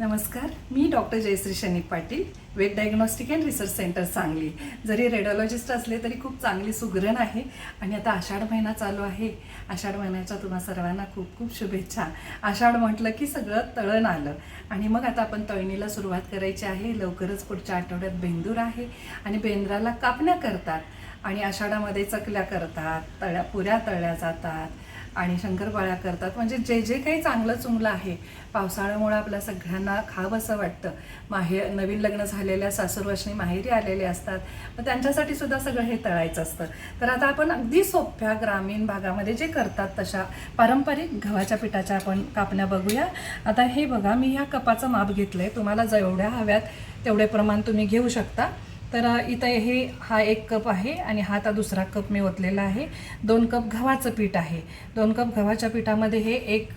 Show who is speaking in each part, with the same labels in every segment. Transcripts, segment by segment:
Speaker 1: नमस्कार मी doctor Jayashree Shanik Patil weight diagnostic and research centre Sangli. जरी रेडिओलॉजिस्ट असले तरी खूप चांगली सुगरण आहे. आणि आता आषाढ महिना चालू आहे. आषाढ महिन्याच्या तुम्हा सर्वांना खूप खूप शुभेच्छा. आषाढ म्हटलं की सगळं तळण आलं. आणि मग आता आपण तळणीला सुरुवात करायची आहे. लवकरच पुढच्या आठवड्यात बेंदूर आहे. आणि बेंद्राला कापण्या करतात. आणि आषाढामध्ये चकल्या करतात तळ्या पुऱ्या तळल्या जातात. आणि शंकरपाळ्या करतात. म्हणजे जे जे काही चांगलं चुंगलं आहे पावसाळ्यामुळे आपल्या सगळ्यांना खावं असं वाटतं. माहे नवीन लग्न झालेल्या सासूरवासनी माहेरी आलेले असतात. मग त्यांच्यासाठी सुद्धा सगळं हे तळायचं असतं. तर आता आपण अगदी सोप्या ग्रामीण भागामध्ये जे करतात तशा पारंपरिक गव्हाच्या पिठाच्या आपण कापण्या बघूया. आता हे बघा मी ह्या कपाचं माप घेतलं आहे तुम्हाला जेवढ्या हव्यात तेवढे प्रमाण तुम्ही घेऊ शकता. तर इथं हे हा एक कप आहे आणि हा आता दुसरा कप मी ओतलेला आहे. दोन कप गव्हाचं पीठ आहे. दोन कप गव्हाच्या पिठामध्ये हे एक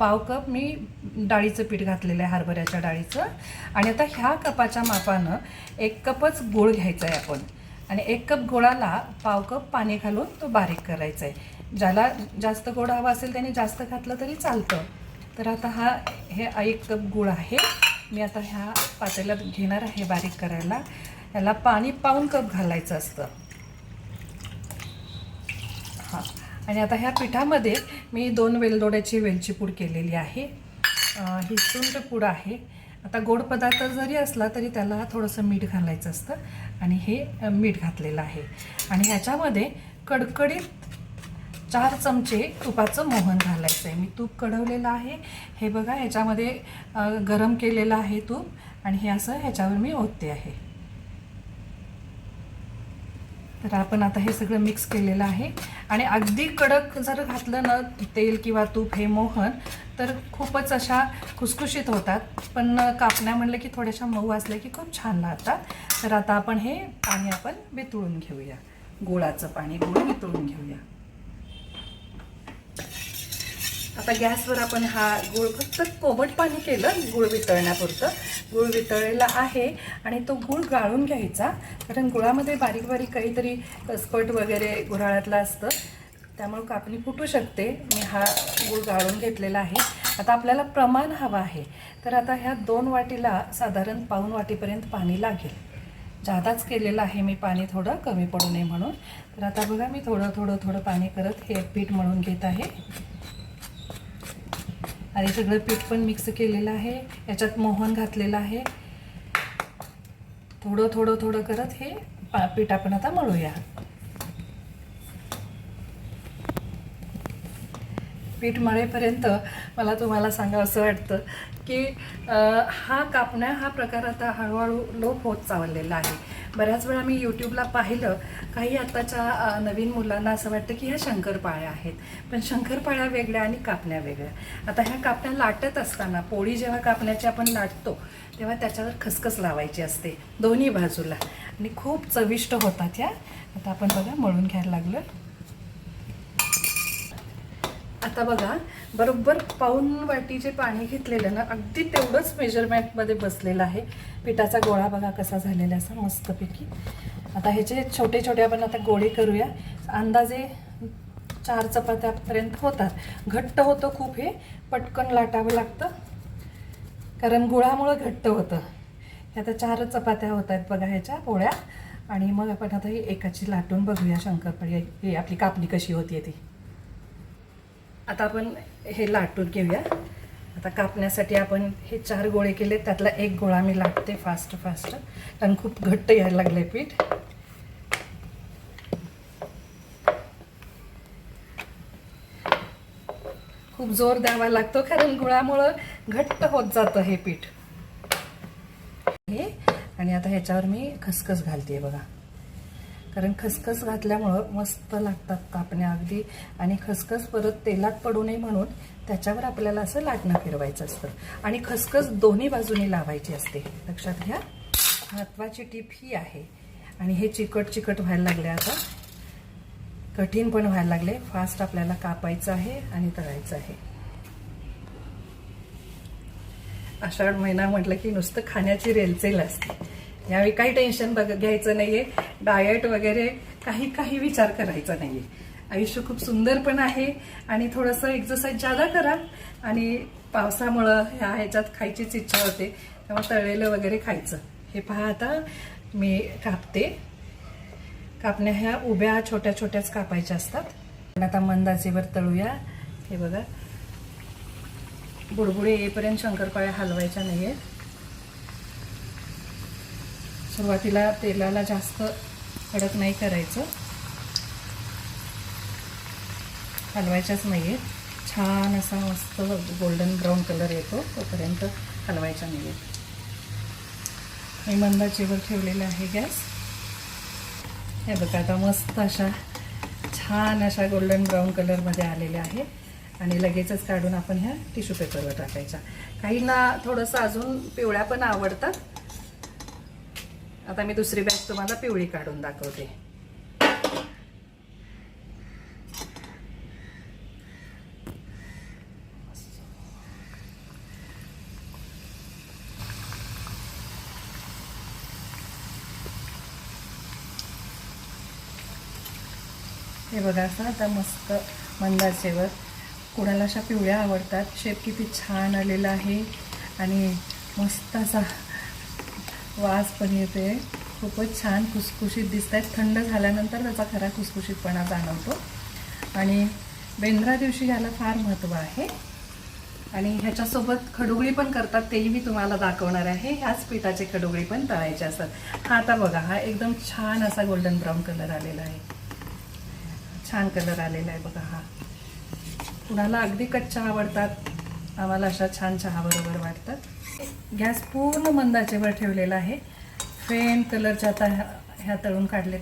Speaker 1: पाव कप मी डाळीचं पीठ घातलेलं आहे हरभऱ्याच्या डाळीचं. आणि आता ह्या कपाच्या मापानं एक कपच गूळ घ्यायचा आहे आपण. आणि एक कप गोळाला पाव कप पाणी घालून तो बारीक करायचा आहे ज्याला जास्त गोड हवा असेल त्याने जास्त घातलं तरी चालतं. तर आता हा हे एक कप गूळ आहे. मी आता ह्या पातेल्यात घेणार आहे बारीक करायला. याला पाणी पाऊन कप घालायचं असतं. हां. आणि आता ह्या पिठामध्ये मी दोन वेलदोड्याची वेलची पूड केलेली आहे. ही सुंठ पूड आहे. आता गोड पदार्थ जरी असला तरी त्याला थोडंसं मीठ घालायचं असतं आणि हे मीठ घातलेलं आहे. आणि ह्याच्यामध्ये कडकडीत चार चमचे तुपाचं मोहन घालायचं आहे मी तूप कढवलेलं आहे. हे बघा ह्याच्यामध्ये गरम केलेलं आहे तूप आणि हे असं ह्याच्यावर मी ओतते आहे. तर आपण आता हे सगळं मिक्स केलेलं आहे. आणि अगदी कडक जर घातलं ना तेल किंवा तूप हे मोहन तर खूपच अशा खुसखुशीत होतात. पण कापण्या म्हणलं की थोड्याशा मऊ असल्या की खूप छान लागतात. तर आता आपण हे पाणी आपण वितळून घेऊया. गुळाचं पाणी गुळ वितळून घेऊया. आता गॅसवर आपण हा गुळ फक्त कोमट पाणी केलं गुळ वितळण्यापुरतं. गुळ वितळलेला आहे आणि तो गुळ गाळून घ्यायचा कारण गुळामध्ये बारीक बारीक काहीतरी कसपट वगैरे गुराळ्यातलं असतं. त्यामुळे कापणी फुटू शकते. मी हा गुळ गाळून घेतलेला आहे. आता आपल्याला प्रमाण हवं आहे. तर आता ह्या दोन वाटीला साधारण पाऊन वाटीपर्यंत पाणी लागेल. जादाच केलेलं आहे मी पाणी थोडं कमी पडू नये म्हणून. तर आता बघा मी थोडं थोडं थोडं पाणी करत हे पीठ मळून घेत आहे. आणि सगळं पीठ पण मिक्स केलेलं आहे. याच्यात मोहन घातलेलं आहे. थोडं थोडं थोडं करत हे पीठ आपण आता मळूया. पीठ मळेपर्यंत मला तुम्हाला सांगा असं वाटतं की हा कापण्या हा प्रकार आता हळूहळू लोप होत चाललेला आहे. बऱ्याच वेळा मी यूट्यूबला पाहिलं काही आत्ताच्या नवीन मुलांना असं वाटतं की ह्या शंकरपाळ्या आहेत. पण शंकरपाळ्या वेगळ्या आणि कापण्या वेगळ्या. आता ह्या कापण्या लाटत असताना पोळी जेव्हा कापण्याची आपण लाटतो तेव्हा त्याच्यावर खसखस लावायची असते दोन्ही बाजूला. आणि खूप चविष्ट होतात ह्या. आता आपण बघा मळून घ्यायला लागलं आता बघा बरोबर पाऊन वाटी जे पाणी घेतलेलं ना अगदी तेवढंच मेजरमेंटमध्ये बसलेलं आहे. पिठाचा गोळा बघा कसा झालेला असा मस्तपैकी. आता ह्याचे छोटे छोटे आपण आता गोळे करूया अंदाजे चार चपात्यापर्यंत होतात. घट्ट होतं खूप हे पटकन लाटावं लागतं. कारण गुळामुळं घट्ट होतं. हे आता चार चपात्या होत आहेत बघा ह्याच्या पोळ्या. आणि मग आपण आता ही एकाची लाटून बघूया शंकरपाळी. ही आपली कापणी कशी होती ती. आता आपण हे लाटून घेऊया. आता कापण्यासाठी आपण हे चार गोळे केले त्यातला एक गोळा मी लाटते फास्ट फास्ट कारण खूप घट्ट यायला लागले पीठ. खूप जोर द्यावा लागतो कारण गुळामुळं घट्ट होत जातं हे पीठ. हे आणि आता ह्याच्यावर मी खसखस घालते बघा. कारण खसखस घातल्यामुळं मस्त लागतात कापण्या अगदी. आणि खसखस परत तेलात पडू नये म्हणून त्याच्यावर आपल्याला असं लाटणं फिरवायचं असतं. आणि खसखस दोन्ही बाजूनी लावायची असते. लक्षात घ्या. महत्वाची टीप ही आहे. आणि हे चिकट चिकट व्हायला लागले आता. कठीण पण व्हायला लागले. फास्ट आपल्याला कापायचं आहे आणि तळायचं आहे. आषाढ महिना म्हटलं की नुसतं खाण्याची रेलचेल असते. यावेळी काही टेन्शन बघ घ्यायचं नाहीये. डायट वगैरे काही काही विचार करायचा नाहीये. आयुष्य खूप सुंदर पण आहे आणि थोडंसं एक्सरसाइज जादा करा. आणि पावसामुळं ह्या ह्याच्यात खायचीच इच्छा होते त्यामुळे तळलेलं वगैरे खायचं. हे पहा आता मी कापते. कापण्या ह्या उभ्या छोट्या छोट्याच कापायच्या असतात. पण आता मंदाचेवर तळूया. हे बघा. बुडबुडे येईपर्यंत शंकरपाळ्या हलवायच्या नाही आहेत सुरुवातीला तेलाला जास्त कडक नाही करायचं. हलवायच्याच नाही आहेत छान असा मस्त गोल्डन ब्राऊन कलर येतो तोपर्यंत हलवायचा नाही आहेत मी मंदाचेवर ठेवलेला आहे गॅस. हे बघा आता मस्त अशा छान अशा गोल्डन ब्राऊन कलरमध्ये आलेल्या आहे. आणि लगेचच काढून आपण ह्या टिश्यू पेपरवर टाकायच्या काहींना थोडंसं अजून पिवळ्या पण आवडतात आता मी दुसरी बॅग तुम्हाला पिवळी काढून दाखवते. हे बघा असं आता मस्त मंदाचेवर. कुणाला अशा पिवळ्या आवडतात? शेप किती छान आलेला आहे. आणि मस्त असा वास पण येते. खूपच छान खुसखुशीत दिसत आहेत थंड झाल्यानंतर त्याचा खरा खुसखुशीतपणा जाणवतो. आणि बेंद्रा दिवशी याला फार महत्त्व आहे. आणि ह्याच्यासोबत खडुगळी पण करतात तेही मी तुम्हाला दाखवणार आहे. ह्याच पिठाचे खडुगळी पण तळायचे असतात. हा आता बघा हा एकदम छान असा गोल्डन ब्राऊन कलर आलेला आहे. छान कलर आलेला आहे बघा हा. कुणाला अगदी कच्चा आवडतात आम्हाला अशा छान चहाबरोबर वाटतात. गॅस पूर्ण मंदाचेवर ठेवलेला आहे. फेन कलरच्या आता ह्या ह्या तळून काढले